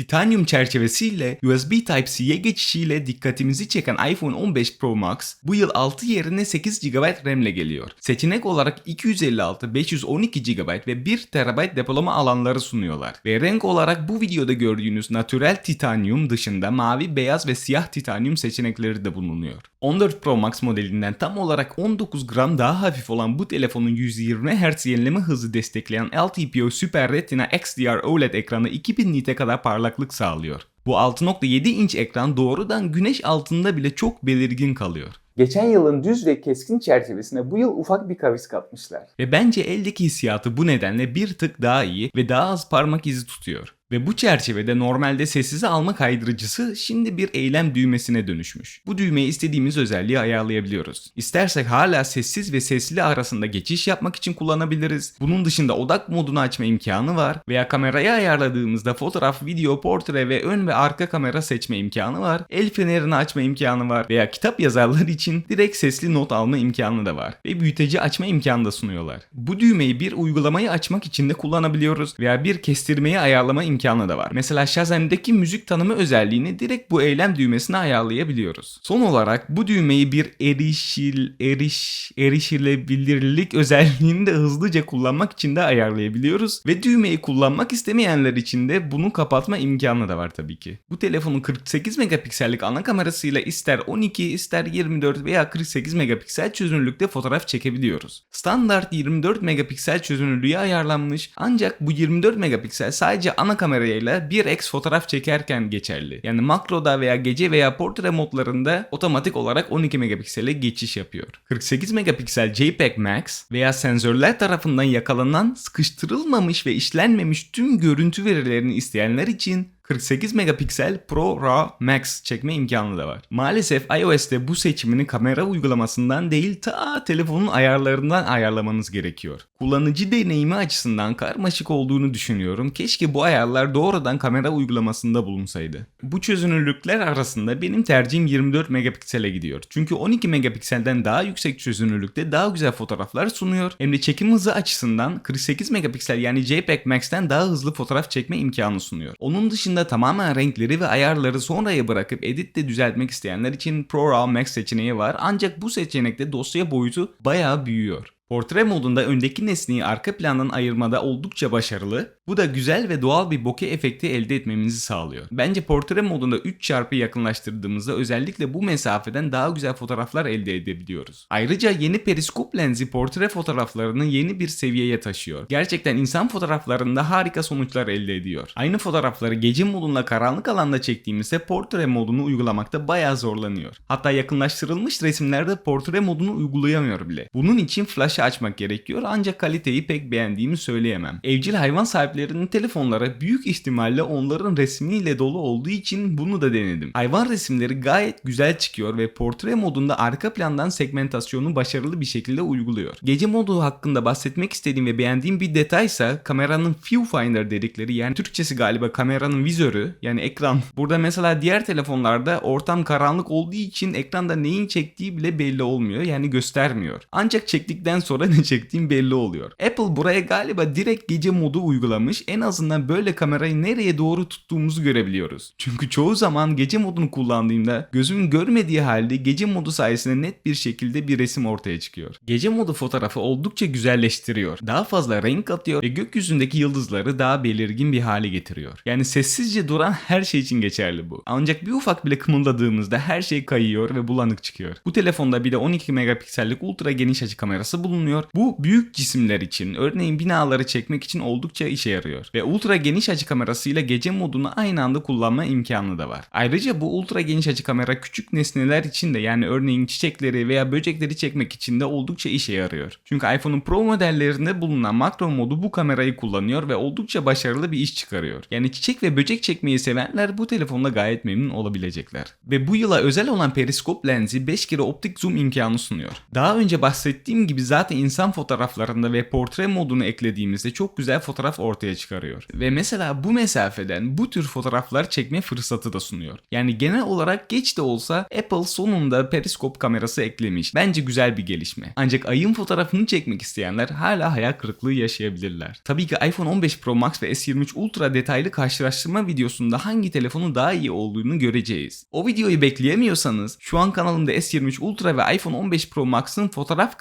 Titanium çerçevesiyle USB Type-C'ye geçişiyle dikkatimizi çeken iPhone 15 Pro Max bu yıl 6 yerine 8 GB RAM ile geliyor. Seçenek olarak 256, 512 GB ve 1 TB depolama alanları sunuyorlar. Ve renk olarak bu videoda gördüğünüz natürel titanium dışında mavi, beyaz ve siyah titanium seçenekleri de bulunuyor. 14 Pro Max modelinden tam olarak 19 gram daha hafif olan bu telefonun 120 Hz yenileme hızı destekleyen LTPO Super Retina XDR OLED ekranı 2000 nite kadar parlaklık sağlıyor. Bu 6.7 inç ekran doğrudan güneş altında bile çok belirgin kalıyor. Geçen yılın düz ve keskin çerçevesine bu yıl ufak bir kavis katmışlar. Ve bence eldeki hissiyatı bu nedenle bir tık daha iyi ve daha az parmak izi tutuyor. Ve bu çerçevede normalde sessize alma kaydırıcısı şimdi bir eylem düğmesine dönüşmüş. Bu düğmeyi istediğimiz özelliği ayarlayabiliyoruz. İstersek hala sessiz ve sesli arasında geçiş yapmak için kullanabiliriz. Bunun dışında odak modunu açma imkanı var veya kamerayı ayarladığımızda fotoğraf, video, portre ve ön ve arka kamera seçme imkanı var. El fenerini açma imkanı var veya kitap yazarlar için direkt sesli not alma imkanı da var. Ve büyüteci açma imkanı da sunuyorlar. Bu düğmeyi bir uygulamayı açmak için de kullanabiliyoruz veya bir kestirmeyi ayarlama imkanı imkanı da var. Mesela Shazam'deki müzik tanımı özelliğini direkt bu eylem düğmesine ayarlayabiliyoruz. Son olarak bu düğmeyi bir erişil, eriş, erişilebilirlik özelliğini de hızlıca kullanmak için de ayarlayabiliyoruz. Ve düğmeyi kullanmak istemeyenler için de bunu kapatma imkanı da var tabii ki. Bu telefonun 48 megapiksellik ana kamerasıyla ister 12 ister 24 veya 48 megapiksel çözünürlükte fotoğraf çekebiliyoruz. Standart 24 megapiksel çözünürlüğe ayarlanmış ancak bu 24 megapiksel sadece ana kamerayla 1x fotoğraf çekerken geçerli. Yani makroda veya gece veya portre modlarında otomatik olarak 12 megapiksele geçiş yapıyor. 48 megapiksel JPEG Max veya sensörler tarafından yakalanan sıkıştırılmamış ve işlenmemiş tüm görüntü verilerini isteyenler için 48 megapiksel Pro RAW Max çekme imkanı da var. Maalesef iOS'te bu seçimini kamera uygulamasından değil ta telefonun ayarlarından ayarlamanız gerekiyor. Kullanıcı deneyimi açısından karmaşık olduğunu düşünüyorum. Keşke bu ayarlar doğrudan kamera uygulamasında bulunsaydı. Bu çözünürlükler arasında benim tercihim 24 megapiksele gidiyor. Çünkü 12 megapikselden daha yüksek çözünürlükte daha güzel fotoğraflar sunuyor. Hem de çekim hızı açısından 48 megapiksel yani JPEG Max'ten daha hızlı fotoğraf çekme imkanı sunuyor. Onun dışında tamamen renkleri ve ayarları sonraya bırakıp editte düzeltmek isteyenler için Pro RAW Max seçeneği var. Ancak bu seçenekte dosya boyutu bayağı büyüyor. Portre modunda öndeki nesneyi arka plandan ayırmada oldukça başarılı. Bu da güzel ve doğal bir bokeh efekti elde etmemizi sağlıyor. Bence portre modunda 3 çarpı yakınlaştırdığımızda özellikle bu mesafeden daha güzel fotoğraflar elde edebiliyoruz. Ayrıca yeni periskop lenzi portre fotoğraflarını yeni bir seviyeye taşıyor. Gerçekten insan fotoğraflarında harika sonuçlar elde ediyor. Aynı fotoğrafları gece modunda karanlık alanda çektiğimizde portre modunu uygulamakta bayağı zorlanıyor. Hatta yakınlaştırılmış resimlerde portre modunu uygulayamıyor bile. Bunun için flash açmak gerekiyor ancak kaliteyi pek beğendiğimi söyleyemem. Evcil hayvan sahiplerinin telefonları büyük ihtimalle onların resmiyle dolu olduğu için bunu da denedim. Hayvan resimleri gayet güzel çıkıyor ve portre modunda arka plandan segmentasyonu başarılı bir şekilde uyguluyor. Gece modu hakkında bahsetmek istediğim ve beğendiğim bir detaysa kameranın viewfinder dedikleri yani Türkçesi galiba kameranın vizörü yani ekran. Burada mesela diğer telefonlarda ortam karanlık olduğu için ekranda neyin çektiği bile belli olmuyor yani göstermiyor. Ancak çektikten sonra ne çektiğim belli oluyor. Apple buraya galiba direkt gece modu uygulamış. En azından böyle kamerayı nereye doğru tuttuğumuzu görebiliyoruz. Çünkü çoğu zaman gece modunu kullandığımda gözümün görmediği halde gece modu sayesinde net bir şekilde bir resim ortaya çıkıyor. Gece modu fotoğrafı oldukça güzelleştiriyor. Daha fazla renk katıyor ve gökyüzündeki yıldızları daha belirgin bir hale getiriyor. Yani sessizce duran her şey için geçerli bu. Ancak bir ufak bile kımıldadığımızda her şey kayıyor ve bulanık çıkıyor. Bu telefonda bir de 12 megapiksellik ultra geniş açı kamerası bulunuyor. Bu büyük cisimler için örneğin binaları çekmek için oldukça işe yarıyor. Ve ultra geniş açı kamerasıyla gece modunu aynı anda kullanma imkanı da var. Ayrıca bu ultra geniş açı kamera küçük nesneler için de yani örneğin çiçekleri veya böcekleri çekmek için de oldukça işe yarıyor. Çünkü iPhone'un Pro modellerinde bulunan makro modu bu kamerayı kullanıyor ve oldukça başarılı bir iş çıkarıyor. Yani çiçek ve böcek çekmeyi sevenler bu telefonla gayet memnun olabilecekler. Ve bu yıla özel olan periskop lenzi 5 kere optik zoom imkanı sunuyor. Daha önce bahsettiğim gibi zaten zaten insan fotoğraflarında ve portre modunu eklediğimizde çok güzel fotoğraf ortaya çıkarıyor. Ve mesela bu mesafeden bu tür fotoğraflar çekme fırsatı da sunuyor. Yani genel olarak geç de olsa Apple sonunda periskop kamerası eklemiş. Bence güzel bir gelişme. Ancak ayın fotoğrafını çekmek isteyenler hala hayal kırıklığı yaşayabilirler. Tabii ki iPhone 15 Pro Max ve S23 Ultra detaylı karşılaştırma videosunda hangi telefonun daha iyi olduğunu göreceğiz. O videoyu bekleyemiyorsanız şu an kanalımda S23 Ultra ve iPhone 15 Pro Max'ın fotoğraf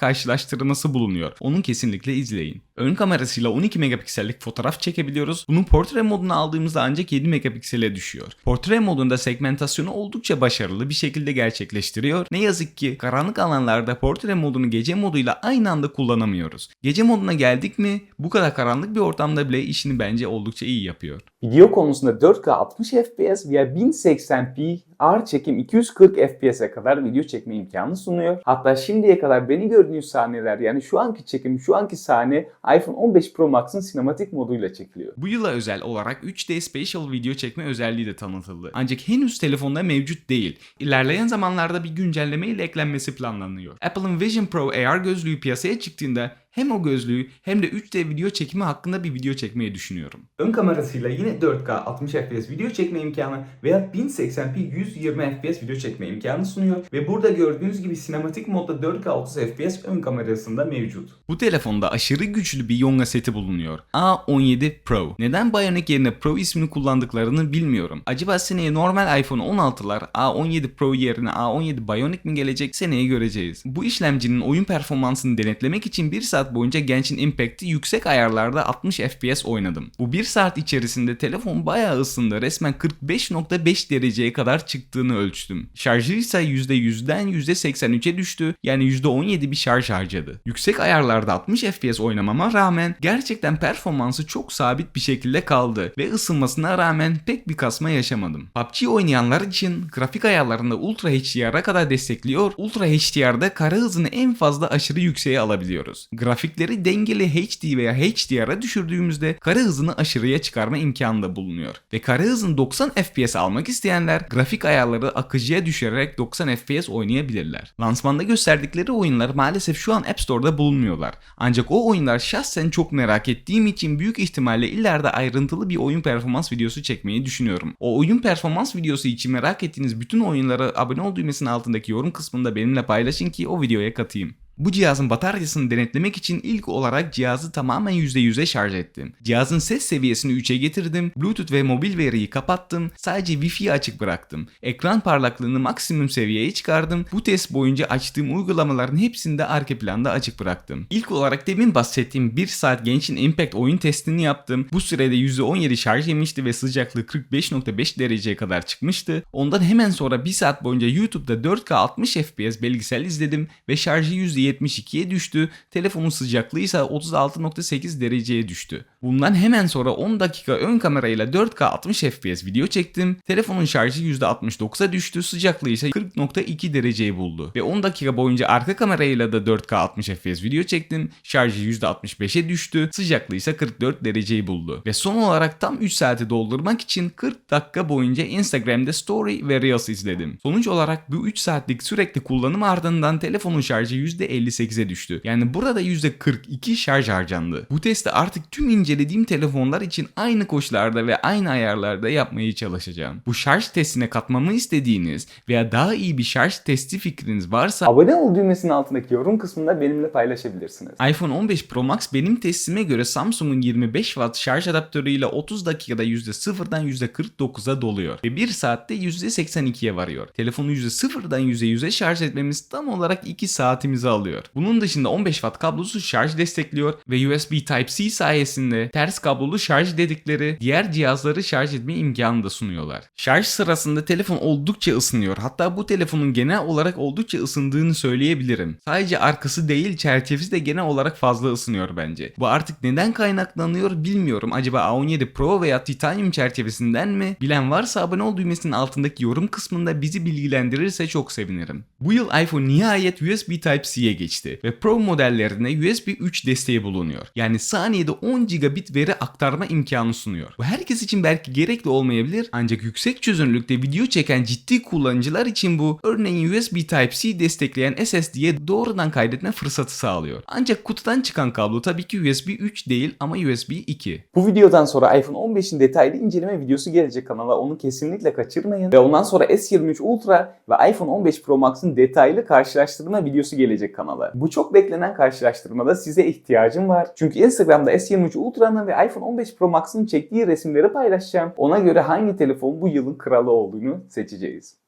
karşılaştırması bulunuyor. Onu kesinlikle izleyin. Ön kamerasıyla 12 megapiksellik fotoğraf çekebiliyoruz. Bunu portre moduna aldığımızda ancak 7 megapiksele düşüyor. Portre modunda segmentasyonu oldukça başarılı bir şekilde gerçekleştiriyor. Ne yazık ki karanlık alanlarda portre modunu gece moduyla aynı anda kullanamıyoruz. Gece moduna geldik mi bu kadar karanlık bir ortamda bile işini bence oldukça iyi yapıyor. Video konusunda 4K 60 FPS veya 1080p ağır çekim 240 FPS'e kadar video çekme imkanı sunuyor. Hatta şimdiye kadar beni gördüğünüz sahneler yani şu anki çekim, şu anki sahne iPhone 15 Pro Max'ın sinematik moduyla çekiliyor. Bu yıla özel olarak 3D Spatial video çekme özelliği de tanıtıldı. Ancak henüz telefonda mevcut değil. İlerleyen zamanlarda bir güncelleme ile eklenmesi planlanıyor. Apple'ın Vision Pro AR gözlüğü piyasaya çıktığında hem o gözlüğü hem de 3D video çekimi hakkında bir video çekmeyi düşünüyorum. Ön kamerasıyla yine 4K 60 FPS video çekme imkanı veya 1080p 120 FPS video çekme imkanı sunuyor ve burada gördüğünüz gibi sinematik modda 4K 30 FPS ön kamerasında mevcut. Bu telefonda aşırı güçlü bir Yonga seti bulunuyor. A17 Pro. Neden Bionic yerine Pro ismini kullandıklarını bilmiyorum. Acaba seneye normal iPhone 16'lar A17 Pro yerine A17 Bionic mi gelecek seneye göreceğiz. Bu işlemcinin oyun performansını denetlemek için 1 saat boyunca Genshin Impact'i yüksek ayarlarda 60 FPS oynadım. Bu 1 saat içerisinde telefon bayağı ısındı. Resmen 45.5 dereceye kadar çıktığını ölçtüm. Şarjı ise %100'den %83'e düştü. Yani %17 bir şarj harcadı. Yüksek ayarlarda 60 FPS oynamama rağmen gerçekten performansı çok sabit bir şekilde kaldı ve ısınmasına rağmen pek bir kasma yaşamadım. PUBG oynayanlar için grafik ayarlarında Ultra HDR'a kadar destekliyor. Ultra HDR'da kara hızını en fazla aşırı yükseğe alabiliyoruz. Grafikleri dengeli HD veya HDR'a düşürdüğümüzde kara hızını aşırıya çıkarma imkanı da bulunuyor. Ve kara hızın 90 FPS almak isteyenler grafik ayarları akıcıya düşürerek 90 FPS oynayabilirler. Lansmanda gösterdikleri oyunlar maalesef şu an App Store'da bulunmuyorlar. Ancak o oyunlar şahsen çok merak ettiğim için büyük ihtimalle ileride ayrıntılı bir oyun performans videosu çekmeyi düşünüyorum. O oyun performans videosu için merak ettiğiniz bütün oyunlara abone ol düğmesinin altındaki yorum kısmında benimle paylaşın ki o videoya katayım. Bu cihazın bataryasını denetlemek için ilk olarak cihazı tamamen %100'e şarj ettim. Cihazın ses seviyesini 3'e getirdim, Bluetooth ve mobil veriyi kapattım, sadece Wi-Fi'yi açık bıraktım. Ekran parlaklığını maksimum seviyeye çıkardım. Bu test boyunca açtığım uygulamaların hepsini de arka planda açık bıraktım. İlk olarak demin bahsettiğim 1 saat Genshin Impact oyun testini yaptım. Bu sürede %17 şarj yemişti ve sıcaklığı 45.5 dereceye kadar çıkmıştı. Ondan hemen sonra 1 saat boyunca YouTube'da 4K 60 FPS belgesel izledim ve şarjı %72'ye düştü. Telefonun sıcaklığı ise 36.8 dereceye düştü. Bundan hemen sonra 10 dakika ön kamerayla 4K 60 FPS video çektim. Telefonun şarjı %69'a düştü. Sıcaklığı ise 40.2 dereceyi buldu. Ve 10 dakika boyunca arka kamerayla da 4K 60 FPS video çektim. Şarjı %65'e düştü. Sıcaklığı ise 44 dereceyi buldu. Ve son olarak tam 3 saati doldurmak için 40 dakika boyunca Instagram'da Story ve Reels izledim. Sonuç olarak bu 3 saatlik sürekli kullanım ardından telefonun şarjı %58'e düştü. Yani burada %42 şarj harcandı. Bu testi artık tüm incelediğim telefonlar için aynı koşullarda ve aynı ayarlarda yapmaya çalışacağım. Bu şarj testine katmamı istediğiniz veya daha iyi bir şarj testi fikriniz varsa Abone ol düğmesinin altındaki yorum kısmında benimle paylaşabilirsiniz. iPhone 15 Pro Max benim testime göre Samsung'un 25 Watt şarj adaptörüyle 30 dakikada %0'dan %49'a doluyor ve 1 saatte %82'ye varıyor. Telefonu %0'dan %100'e şarj etmemiz tam olarak 2 saatimizi alıyor. Bunun dışında 15 Watt kablosuz şarj destekliyor ve USB Type-C sayesinde ters kablolu şarj dedikleri diğer cihazları şarj etme imkanı da sunuyorlar. Şarj sırasında telefon oldukça ısınıyor. Hatta bu telefonun genel olarak oldukça ısındığını söyleyebilirim. Sadece arkası değil çerçevesi de genel olarak fazla ısınıyor bence. Bu artık neden kaynaklanıyor bilmiyorum. Acaba A17 Pro veya Titanium çerçevesinden mi? Bilen varsa abone ol düğmesinin altındaki yorum kısmında bizi bilgilendirirse çok sevinirim. Bu yıl iPhone nihayet USB Type-C'ye geçti ve Pro modellerine USB 3 desteği bulunuyor. Yani saniyede 10 GB gigabit veri aktarma imkanı sunuyor. Bu herkes için belki gerekli olmayabilir ancak yüksek çözünürlükte video çeken ciddi kullanıcılar için bu örneğin USB Type-C destekleyen SSD'ye doğrudan kaydetme fırsatı sağlıyor. Ancak kutudan çıkan kablo tabii ki USB 3 değil ama USB 2. Bu videodan sonra iPhone 15'in detaylı inceleme videosu gelecek kanala. Onu kesinlikle kaçırmayın. Ve ondan sonra S23 Ultra ve iPhone 15 Pro Max'ın detaylı karşılaştırma videosu gelecek kanala. Bu çok beklenen karşılaştırmada size ihtiyacım var. Çünkü Instagram'da S23 Ultra'nın ve iPhone 15 Pro Max'ın çektiği resimleri paylaşacağım. Ona göre hangi telefon bu yılın kralı olduğunu seçeceğiz.